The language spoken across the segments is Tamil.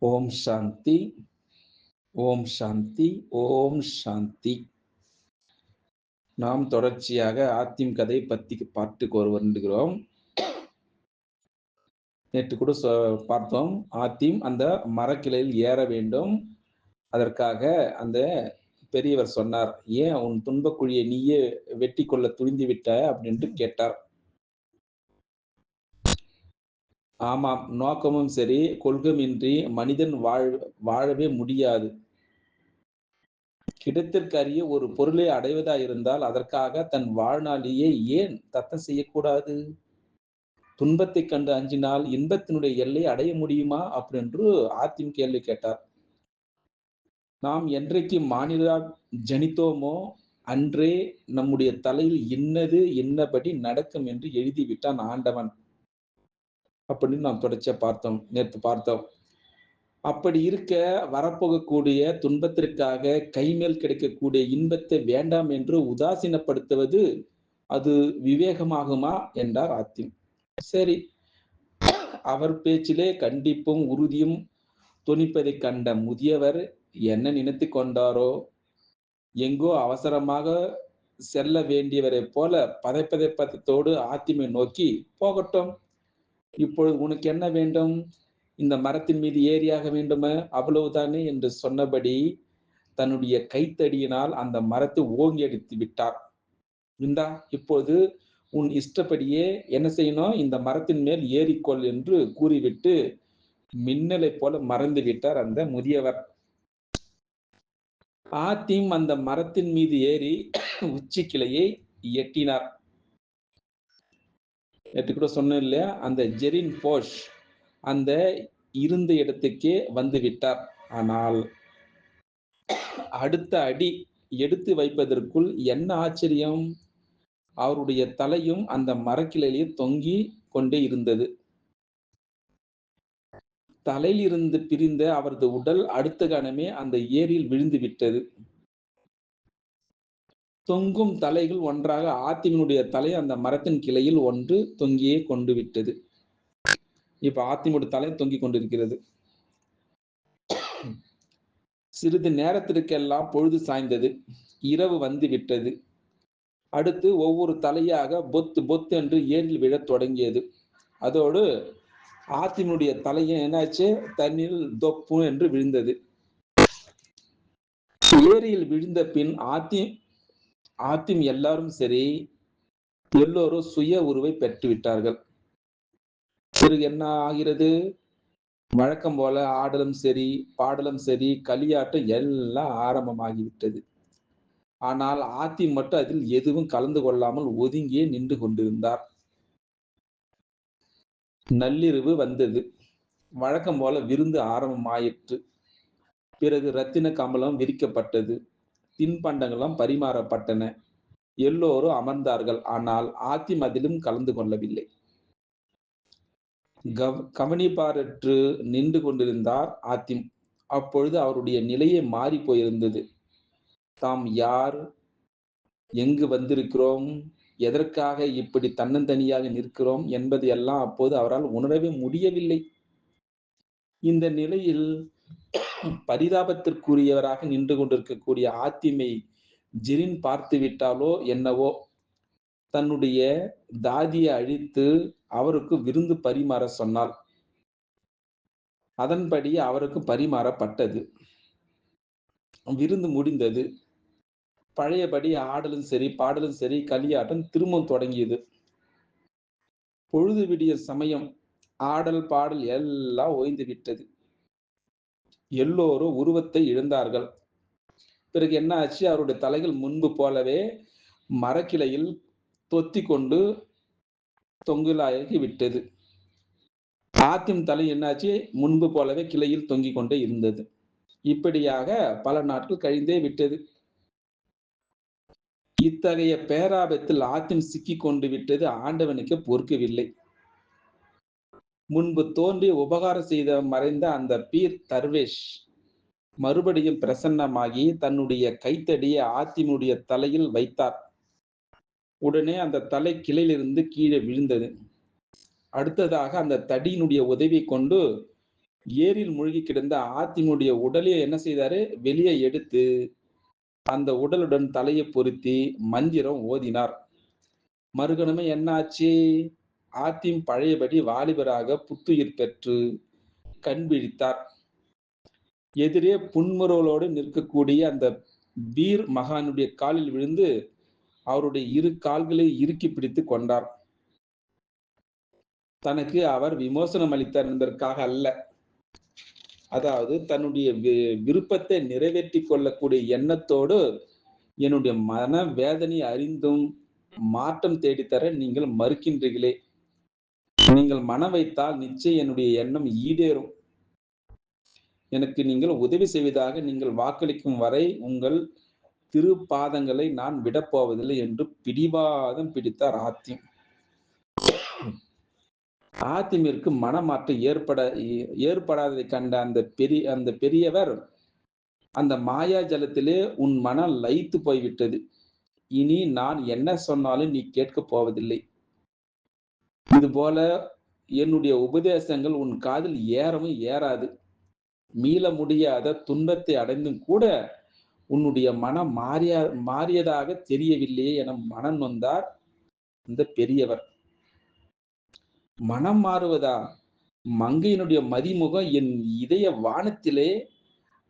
ஓம் சாந்தி. ஓம் சாந்தி. ஓம் சாந்தி. நாம் தொடர்ச்சியாக ஆத்திம் கதை பத்தி பார்த்து வருகின்றோம் நேற்று கூட பார்த்தோம். ஆத்திம் அந்த மரக்கிளையில் ஏற வேண்டும். அதற்காக அந்த பெரியவர் சொன்னார் ஏன் உன் துன்பக்குழியை நீயே வெட்டி கொள்ள துணிந்து விட்ட? அப்படின்ட்டு கேட்டார். ஆமாம் நோக்கமும் சரி கொள்கமின்றி மனிதன் வாழ் வாழவே முடியாது. கிடைத்திற்கரிய ஒரு பொருளை அடைவதா இருந்தால் அதற்காக தன் வாழ்நாளியே ஏன் தத்தம் செய்யக்கூடாது? துன்பத்தை கண்டு அஞ்சினால் இன்பத்தினுடைய எல்லை அடைய முடியுமா? அப்படின்று ஆத்தின் கேள்வி கேட்டார். நாம் என்றைக்கு மாநில ஜனித்தோமோ அன்றே நம்முடைய தலையில் இன்னது இன்னபடி நடக்கும் என்று எழுதிவிட்டான் ஆண்டவன். அப்படின்னு நாம் தொடர்ச்சியா பார்த்தோம் நேற்று பார்த்தோம். அப்படி இருக்க வரப்போகக்கூடிய துன்பத்திற்காக கைமேல் கிடைக்கக்கூடிய இன்பத்தை வேண்டாம் என்று உதாசீனப்படுத்துவது அது விவேகமாகுமா என்றார் ஆத்திம் சரி அவர் பேச்சிலே கண்டிப்பும் உறுதியும் துணிப்பதை கண்ட முதியவர் என்ன நினைத்து கொண்டாரோ? எங்கோ அவசரமாக செல்ல வேண்டியவரை போல பதைப்பதைப்பதத்தோடு ஆத்திமை நோக்கி போகட்டும் இப்பொழுது உனக்கு என்ன வேண்டும்? இந்த மரத்தின் மீது ஏறியாக வேண்டுமா? அவ்வளவுதானே என்று சொன்னபடி தன்னுடைய கைத்தடியினால் அந்த மரத்தை ஓங்கி அடித்து விட்டார். இந்தா இப்போது உன் இஷ்டப்படியே என்ன செய்யணும்? இந்த மரத்தின் மேல் ஏறிக்கொள் என்று கூறிவிட்டு மின்னலை போல மறந்து விட்டார் அந்த முதியவர். ஆத்திம் அந்த மரத்தின் மீது ஏறி உச்சி கிளையை எட்டினார். நேற்று கூட சொன்னேன் இல்லையா? அந்த ஜெரின் போஷ் அந்த இருந்த இடத்துக்கே வந்து விட்டார். ஆனால் அடுத்த அடி எடுத்து வைப்பதற்குள் என்ன ஆச்சரியம்? அவருடைய தலையும் அந்த மரக்கிளையிலே தொங்கி கொண்டே இருந்தது. தலையிலிருந்து பிரிந்த அவரது உடல் அடுத்த கணமே அந்த ஏரியில் விழுந்து விட்டது. தொங்கும் தலைகள் ஒன்றாக ஆத்திமனுடைய தலை அந்த மரத்தின் கிளையில் ஒன்று தொங்கியே கொண்டு விட்டது இப்ப ஆத்திமுடைய தலை தொங்கி கொண்டிருக்கிறது. சிறிது நேரத்திற்கெல்லாம் பொழுது சாய்ந்தது. இரவு வந்து விட்டது அடுத்து ஒவ்வொரு தலையாக பொத்து பொத்து என்று ஏரில் விழத் தொடங்கியது. அதோடு ஆத்தினுடைய தலையை என்னாச்சு? தண்ணீர் தொப்பு என்று விழுந்தது. ஏரியில் விழுந்த பின் ஆத்தி ஆத்திம் எல்லாரும் சரி எல்லோரும் சுய உருவை பெற்று விட்டார்கள் பிறகு என்ன ஆகிறது? வழக்கம் போல ஆடலும் சரி பாடலும் சரி களியாட்டம் எல்லாம் ஆரம்பமாகிவிட்டது. ஆனால் ஆத்தி மட்டும் அதில் எதுவும் கலந்து கொள்ளாமல் ஒதுங்கியே நின்று கொண்டிருந்தார். நள்ளிரவு வந்தது. வழக்கம் போல விருந்து ஆரம்பமாயிற்று. பிறகு ரத்தின கமலம் விரிக்கப்பட்டது. தின்பண்டங்களும் பரிமாறப்பட்டன. எல்லோரும் அமர்ந்தார்கள். ஆனால் ஆத்திம் அதிலும் கலந்து கொள்ளவில்லை. கவ கவனிப்பாரற்று நின்று கொண்டிருந்தார் ஆத்திம். அப்பொழுது அவருடைய நிலையை மாறி போயிருந்தது. தாம் யார்? எங்கு வந்திருக்கிறோம்? எதற்காக இப்படி தன்னந்தனியாக நிற்கிறோம்? என்பது எல்லாம் அப்போது அவரால் உணரவே முடியவில்லை. இந்த நிலையில் பரிதாபத்திற்குரியவராக நின்று கொண்டிருக்கக்கூடிய ஆத்திமை ஜிரின் பார்த்து விட்டாலோ என்னவோ தன்னுடைய தாதியை அழித்து அவருக்கு விருந்து பரிமாற சொன்னாள். அதன்படி அவருக்கு பரிமாறப்பட்டது. விருந்து முடிந்தது. பழையபடி ஆடலும் சரி பாடலும் சரி களியாட்டம் திரும்பவும் தொடங்கியது. பொழுது விடிய சமயம் ஆடல் பாடல் எல்லாம் ஓய்ந்து விட்டது. எல்லோரும் உருவத்தை இழந்தார்கள். பிறகு என்ன ஆச்சு? அவருடைய தலைகள் முன்பு போலவே மரக்கிளையில் தொத்தி கொண்டு தொங்குலாகி விட்டது. ஆத்திம் தலை என்னாச்சு? முன்பு போலவே கிளையில் தொங்கிக் கொண்டே இருந்தது. இப்படியாக பல நாட்கள் கழிந்தே விட்டது. இத்தகைய பேராபத்தில் ஆத்தின் சிக்கி கொண்டு விட்டது ஆண்டவனுக்கு பொறுக்கவில்லை. முன்பு தோன்றி உபகாரம் செய்த மறைந்த அந்த பீர் தர்வேஷ் மறுபடியும் பிரசன்னமாகி தன்னுடைய கைத்தடியை ஆத்திமுடைய தலையில் வைத்தார். உடனே அந்த தலை கிளையிலிருந்து கீழே விழுந்தது. அடுத்ததாக அந்த தடியினுடைய உதவி கொண்டு ஏரியில் மூழ்கி கிடந்த ஆத்தினுடைய உடலை என்ன செய்தாரு? வெளியே எடுத்து அந்த உடலுடன் தலையை பொருத்தி மந்திரம் ஓதினார். மறுகணமே என்னாச்சு? ஆத்திம் பழையபடி வாலிபராக புத்துயிர் பெற்று கண் விழித்தார். எதிரே புன்முறுவலோடு நிற்கக்கூடிய அந்த பீர் மகானுடைய காலில் விழுந்து அவருடைய இரு கால்களை இறுக்கி பிடித்து கொண்டார். தனக்கு அவர் விமோசனம் அளித்தார் என்பதற்காக அல்ல. அதாவது தன்னுடைய விருப்பத்தை நிறைவேற்றி கொள்ளக்கூடிய எண்ணத்தோடு என்னுடைய மன வேதனை அறிந்தும் மாற்றம் தேடித்தர நீங்கள் மறுக்கின்றீர்களே. நீங்கள் மனம் வைத்தால் நிச்சயம் என்னுடைய எண்ணம் ஈடேறும். எனக்கு நீங்கள் உதவி செய்வதாக நீங்கள் வாக்களிக்கும் வரை உங்கள் திருப்பாதங்களை நான் விடப்போவதில்லை என்று பிடிவாதம் பிடித்தார் ஆத்திம் ஆத்திமிற்கு மனமாற்றம் ஏற்பட ஏற்படாததை கண்ட அந்த பெரிய அந்த பெரியவர் அந்த மாயா ஜலத்திலே உன் மனம் லயித்து போய்விட்டது. இனி நான் என்ன சொன்னாலும் நீ கேட்கப் போவதில்லை. இது போல என்னுடைய உபதேசங்கள் உன் காதில் ஏறவும் ஏறாது. மீள முடியாத துன்பத்தை அடைந்தும் கூட உன்னுடைய மனம் மாறியா மாறியதாக தெரியவில்லையே என மனம் வந்தார் இந்த பெரியவர். மனம் மாறுவதா? மங்கையினுடைய மதிமுகம் என் இதய வானத்திலே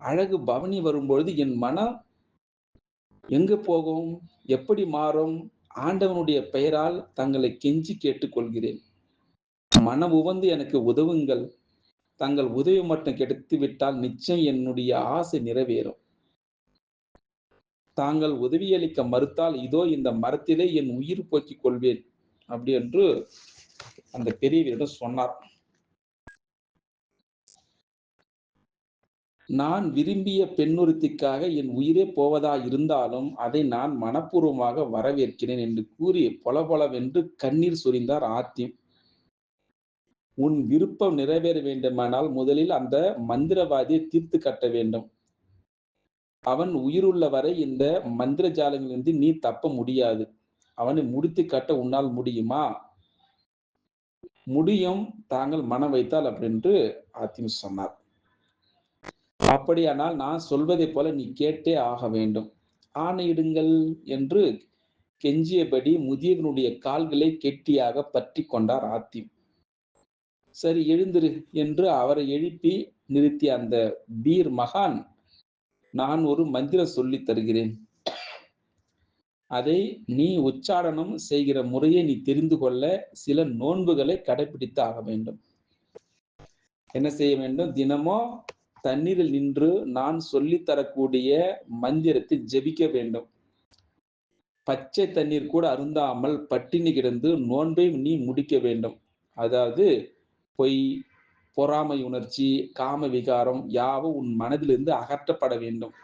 அழகு பவனி வரும்பொழுது என் மனம் எங்கு போகும்? எப்படி மாறும்? ஆண்டவனுடைய பெயரால் தங்களை கெஞ்சி கேட்டுக்கொள்கிறேன். மனம் உவந்து எனக்கு உதவுங்கள். தங்கள் உதவி மட்டும் கெடுத்து விட்டால் நிச்சயம் என்னுடைய ஆசை நிறைவேறும். தாங்கள் உதவியளிக்க மறுத்தால் இதோ இந்த மரத்திலே என் உயிர் போக்கிக் கொள்வேன். அப்படி என்று அந்த பெரியவரிடம் சொன்னார். நான் விரும்பிய பெண்ணுறுத்திக்காக என் உயிரே போவதா இருந்தாலும் அதை நான் மனப்பூர்வமாக வரவேற்கிறேன் என்று கூறி பொலபொலவென்று கண்ணீர் சொரிந்தார் ஆத்திம் உன் விருப்பம் நிறைவேற வேண்டுமானால் முதலில் அந்த மந்திரவாதியை தீர்த்து கட்ட வேண்டும். அவன் உயிருள்ள வரை இந்த மந்திர ஜாலங்களிலிருந்து நீ தப்ப முடியாது. அவனை முடித்து கட்ட உன்னால் முடியுமா? முடியும் தாங்கள் மனம் வைத்தால் அப்படின்று ஆத்திம் சொன்னார். அப்படியானால் நான் சொல்வதைப் போல நீ கேட்டே ஆக வேண்டும். ஆணையிடுங்கள் என்று கெஞ்சியபடி முதியவனுடைய கால்களை கெட்டியாக பற்றி கொண்டார் ஆத்தி சரி எழுந்திரு என்று அவரை எழுப்பி நிறுத்திய அந்த பீர் மகான் நான் ஒரு மந்திரம் சொல்லி தருகிறேன். அதை நீ உச்சாரணம் செய்கிற முறையை நீ தெரிந்து கொள்ள சில நோன்புகளை கடைபிடித்து ஆக வேண்டும். என்ன செய்ய வேண்டும்? தினமும் தண்ணீரில் நின்று நான் சொல்லி தரக்கூடிய மந்திரத்தை ஜெபிக்க வேண்டும். பச்சை தண்ணீர் கூட அருந்தாமல் பட்டினி கிடந்து நோன்பை நீ முடிக்க வேண்டும். அதாவது பொய் பொறாமை உணர்ச்சி காம விகாரம் யாவும் உன் மனதிலிருந்து அகற்றப்பட வேண்டும்.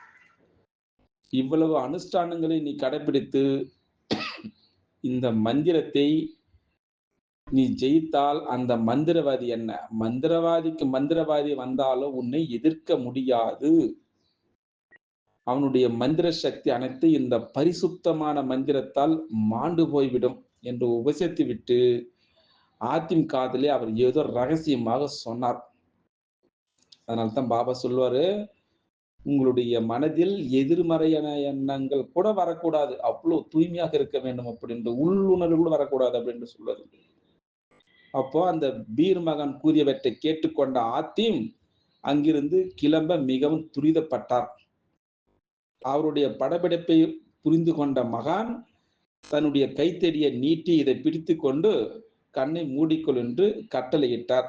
இவ்வளவு அனுஷ்டானங்களை நீ கடைபிடித்து இந்த மந்திரத்தை நீ ஜெயித்தால் அந்த மந்திரவாதி என்ன? மந்திரவாதிக்கு மந்திரவாதி வந்தாலும் உன்னை எதிர்க்க முடியாது. அவனுடைய மந்திர சக்தி அனைத்து இந்த பரிசுத்தமான மந்திரத்தால் மாண்டு போய்விடும் என்று உபசரித்து விட்டு ஆத்திம் காதலே அவர் ஏதோ ரகசியமாக சொன்னார். அதனால்தான் பாபா சொல்வாரு உங்களுடைய மனதில் எதிர்மறையான எண்ணங்கள் கூட வரக்கூடாது. அவ்வளவு தூய்மையாக இருக்க வேண்டும் அப்படின்ற உள்ளுணர்வு கூட வரக்கூடாது அப்படின்னு சொல்லுவாரு. அப்போ அந்த பீர் மகன் கூறியவற்றை கேட்டுக்கொண்ட ஆத்தீம் அங்கிருந்து கிளம்ப மிகவும் துரிதப்பட்டார். அவருடைய படப்பிடிப்பை புரிந்து கொண்ட மகான் தன்னுடைய கைத்தடியை நீட்டி இதை பிடித்து கொண்டு கண்ணை மூடிக்கொள் என்று கட்டளையிட்டார்.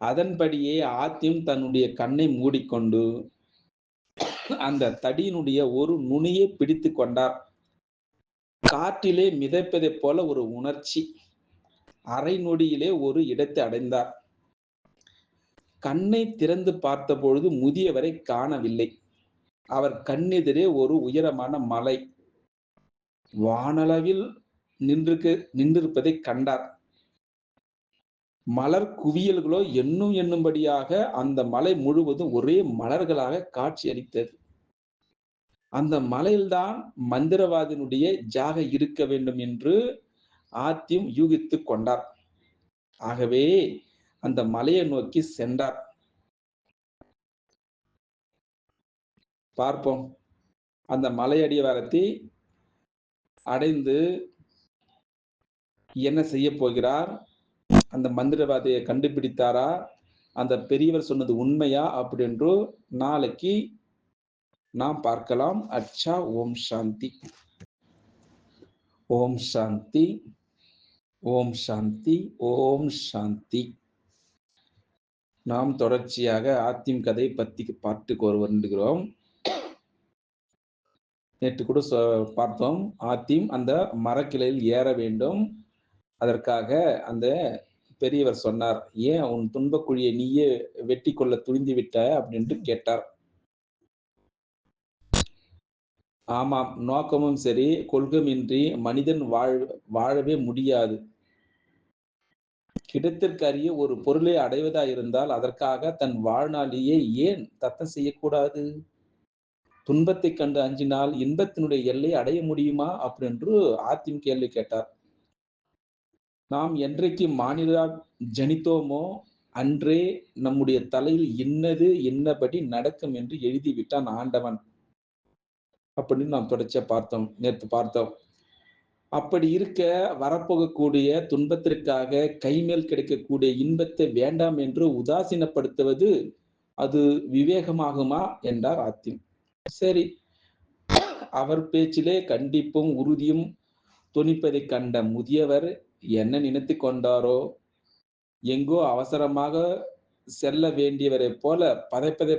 அதன்படியே ஆத்தியும் தன்னுடைய கண்ணை மூடிக்கொண்டு அந்த தடியினுடைய ஒரு நுனியை பிடித்து கொண்டார் காற்றிலே மிதப்பதைப் போல ஒரு உணர்ச்சி. அரை நொடியிலே ஒரு இடத்தை அடைந்தார். கண்ணை திறந்து பார்த்த பொழுது முதியவரை காணவில்லை. அவர் கண்ணெதிரே ஒரு உயரமான மலை. வானளவில் நின்றுக்கு நின்றிருப்பதை கண்டார். மலர் குவியல்களோ எண்ணும் எண்ணும்படியாக அந்த மலை முழுவதும் ஒரே மலர்களாக காட்சி அளித்தது. அந்த மலையில்தான் மந்திரவாதினுடைய ஜாக இருக்க வேண்டும் என்று ஆத்தியம் யூகித்து கொண்டார். ஆகவே அந்த மலையை நோக்கி சென்றார். பார்ப்போம். அந்த மலையடிவாரத்தை அடைந்து என்ன செய்ய போகிறார்? அந்த மந்திரவாதியை கண்டுபிடித்தாரா? அந்த பெரியவர் சொன்னது உண்மையா? அப்படின்று நாளைக்கு நாம் பார்க்கலாம். அச்சா ஓம் சாந்தி. ஓம் சாந்தி. ஓம் சாந்தி ஓம் சாந்தி. நாம் தொடர்ச்சியாக ஆத்திம் கதை பத்தி பார்த்து வருகிறோம் நேற்று கூட பார்த்தோம். ஆத்திம் அந்த மரக்கிளையில் ஏற வேண்டும். அதற்காக அந்த பெரியவர் சொன்னார் ஏன் உன் துன்பக்குழியை நீயே வெட்டி கொள்ள துணிந்து விட்ட அப்படின்ட்டு கேட்டார். ஆமாம் நோக்கமும் சரி கொள்கமின்றி மனிதன் வாழ் வாழவே முடியாது. கிடைத்திற்கரிய ஒரு பொருளை அடைவதா இருந்தால் அதற்காக தன் வாழ்நாளியே ஏன் தத்தம் செய்யக்கூடாது? துன்பத்தை கண்டு அஞ்சினால் இன்பத்தினுடைய எல்லை அடைய முடியுமா? அப்படின்று ஆத்திம் கேள்வி கேட்டார். நாம் என்றைக்கு மாநில ஜனித்தோமோ அன்றே நம்முடைய தலையில் இன்னது என்னபடி நடக்கும் என்று எழுதிவிட்டான் ஆண்டவன். அப்படின்னு நாம் தொடர்ச்சியா பார்த்தோம் நேற்று பார்த்தோம். அப்படி இருக்க வரப்போகக்கூடிய துன்பத்திற்காக கைமேல் கிடைக்கக்கூடிய இன்பத்தை வேண்டாம் என்று உதாசீனப்படுத்துவது அது விவேகமாகுமா என்றார் ஆத்திம் சரி அவர் பேச்சிலே கண்டிப்பும் உறுதியும் துணிப்பதை கண்ட முதியவர் என்ன நினைத்து கொண்டாரோ? எங்கோ அவசரமாக செல்ல வேண்டியவரை போல பதைப்பதை